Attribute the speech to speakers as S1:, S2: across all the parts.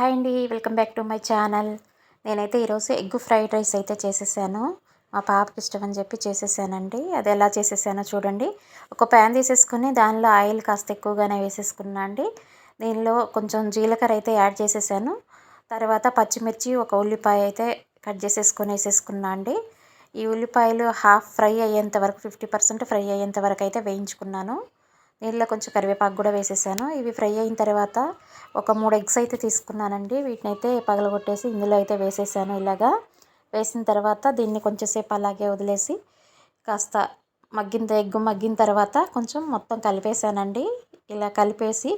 S1: Hi అండి welcome back to my channel. నేనైతే ఈరోజు ఎగ్ ఫ్రైడ్ రైస్ అయితే చేసేసాను. మా పాపకి ఇష్టం అని చెప్పి చేసేసానండి. అది ఎలా చేసేసానో చూడండి. ఒక ప్యాన్ తీసేసుకుని దానిలో ఆయిల్ కాస్త ఎక్కువగానే వేసేసుకున్నా అండి. దీనిలో కొంచెం జీలకర్ర అయితే యాడ్ చేసేసాను. తర్వాత పచ్చిమిర్చి ఒక ఉల్లిపాయ అయితే కట్ చేసేసుకొని వేసేసుకున్నా అండి. ఈ ఉల్లిపాయలు హాఫ్ ఫ్రై అయ్యేంత వరకు ఫిఫ్టీ పర్సెంట్ ఫ్రై అయ్యేంత వరకు అయితే వేయించుకున్నాను. నీళ్ళలో కొంచెం కరివేపాకు కూడా వేసేసాను. ఇవి ఫ్రై అయిన తర్వాత ఒక మూడు ఎగ్స్ అయితే తీసుకున్నానండి. వీటిని అయితే పగలగొట్టేసి ఇందులో అయితే వేసేసాను ఇలాగా. వేసిన తర్వాత దీన్ని కొంచెంసేపు అలాగే వదిలేసి కాస్త మగ్గిన ఎగ్గు మగ్గిన తర్వాత కొంచెం మొత్తం కలిపేసానండి. ఇలా కలిపేసి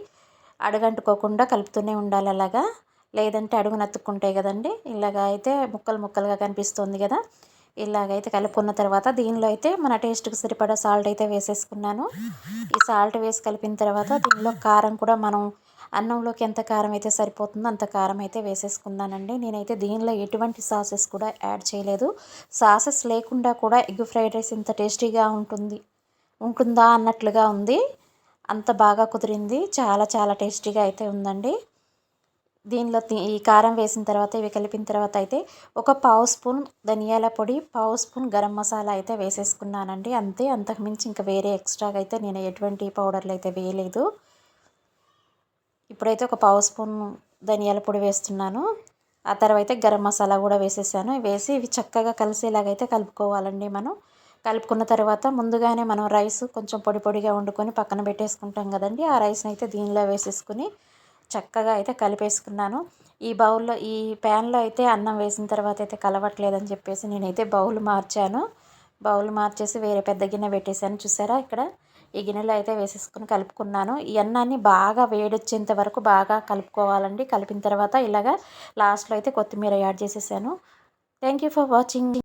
S1: అడగంటుకోకుండా కలుపుతూనే ఉండాలి అలాగా. లేదంటే అడుగు నత్తుక్కుంటాయి కదండి. ఇలాగ అయితే ముక్కలు ముక్కలుగా కనిపిస్తుంది కదా. ఇలాగైతే కలుపుకున్న తర్వాత దీనిలో అయితే మన టేస్ట్కి సరిపడా సాల్ట్ అయితే వేసేసుకున్నాను. ఈ సాల్ట్ వేసి కలిపిన తర్వాత దీనిలో కారం కూడా మనం అన్నంలోకి ఎంత కారం అయితే సరిపోతుందో అంత కారం అయితే వేసేసుకున్నానండి. నేనైతే దీనిలో ఎటువంటి సాసెస్ కూడా యాడ్ చేయలేదు. సాసెస్ లేకుండా కూడా ఎగ్ ఫ్రైడ్ రైస్ ఇంత టేస్టీగా ఉంటుంది ఉంటుందా అన్నట్లుగా ఉంది. అంత బాగా కుదిరింది. చాలా చాలా టేస్టీగా అయితే ఉందండి. దీనిలో ఈ కారం వేసిన తర్వాత ఇవి కలిపిన తర్వాత అయితే ఒక పావు స్పూన్ ధనియాల పొడి పావు స్పూన్ గరం మసాలా అయితే వేసేసుకున్నానండి. అంతే అంతకుమించి ఇంకా వేరే ఎక్స్ట్రాగా అయితే నేను ఎటువంటి పౌడర్లు అయితే వేయలేదు. ఇప్పుడైతే ఒక పావు స్పూన్ ధనియాల పొడి వేస్తున్నాను. ఆ తర్వాత గరం మసాలా కూడా వేసేసాను. వేసి ఇవి చక్కగా కలిసేలాగైతే కలుపుకోవాలండి మనం. కలుపుకున్న తర్వాత ముందుగానే మనం రైస్ కొంచెం పొడి పొడిగా వండుకొని పక్కన పెట్టేసుకుంటాం కదండి. ఆ రైస్ని అయితే దీనిలో వేసేసుకుని చక్కగా అయితే కలిపేసుకున్నాను. ఈ బౌల్లో ఈ ప్యాన్లో అయితే అన్నం వేసిన తర్వాత అయితే కలవట్లేదని చెప్పేసి నేనైతే బౌల్ మార్చాను. బౌల్ మార్చేసి వేరే పెద్ద గిన్నె పెట్టేశాను. చూసారా ఇక్కడ? ఈ గిన్నెలో అయితే వేసేసుకుని కలుపుకున్నాను. ఈ అన్నాన్ని బాగా వేడొచ్చేంత వరకు బాగా కలుపుకోవాలండి. కలిపిన తర్వాత ఇలాగా లాస్ట్లో అయితే కొత్తిమీర యాడ్ చేసేసాను. Thank you for watching.